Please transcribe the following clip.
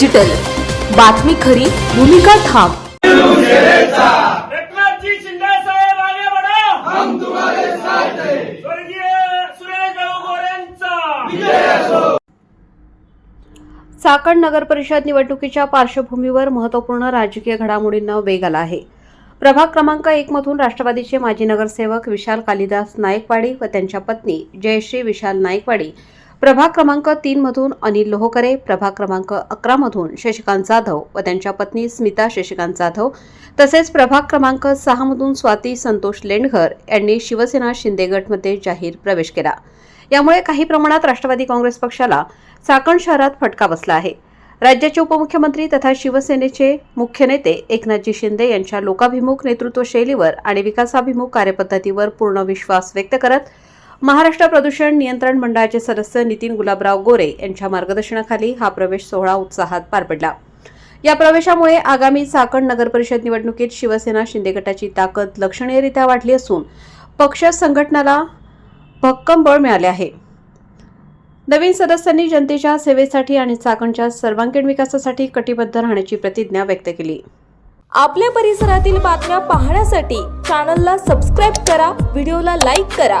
Digital बातमी खरी भूमिका ठाम. एकनाथजी शिंदे साहेब आगे बढ़ो. हम तुम्हारे साथ हैं. स्वर्गीय सुरेश भाऊ गोरेंचा. चाकण नगर परिषद निवडणुकीच्या पार्श्वभूमीवर महत्त्वपूर्ण राजकीय घडामोडींना वेग आला आहे. प्रभाग क्रमांक एक मधून राष्ट्रवादीचे माजी नगरसेवक विशाल कालिदास नायकवाडी व त्यांच्या पत्नी जयश्री विशाल नायकवाडी प्रभाग क्रमांक तीन मधून अनिल लोहकरे प्रभाग क्रमांक अकरा मधून शशिकांत जाधव व त्यांच्या पत्नी स्मिता शशिकांत जाधव. तसेच प्रभाग क्रमांक सहा मधून स्वाती संतोष लेंडघर यांनी शिवसेना शिंदे गटमध्ये जाहीर प्रवेश केला. यामुळे काही प्रमाणात राष्ट्रवादी काँग्रेस पक्षाला चाकण शहरात फटका बसला आहे. राज्याचे उपमुख्यमंत्री तथा शिवसेनेचे मुख्य नेते एकनाथजी शिंदे यांच्या लोकाभिमुख नेतृत्व शैलीवर आणि विकासाभिमुख कार्यपद्धतीवर पूर्ण विश्वास व्यक्त करत महाराष्ट्र प्रदूषण नियंत्रण मंडळाचे सदस्य नितीन गुलाबराव गोरे यांच्या मार्गदर्शनाखाली हा प्रवेश सोहळा उत्साहात पार पडला. या प्रवेशामुळे आगामी चाकण नगर परिषद निवडणुकीत शिवसेना शिंदे गटाची ताकद लक्षणीयरित्या वाढली असून पक्ष संघटनाला भक्कम बळ मिळाले आहे. नवीन सदस्यांनी जनतेच्या सेवेसाठी आणि चाकणच्या सर्वांगीण विकासासाठी कटिबद्ध राहण्याची प्रतिज्ञा व्यक्त केली. आपल्या परिसरातील बातम्या पाहण्यासाठी चॅनलला सबस्क्राईब करा व्हिडिओला लाईक करा.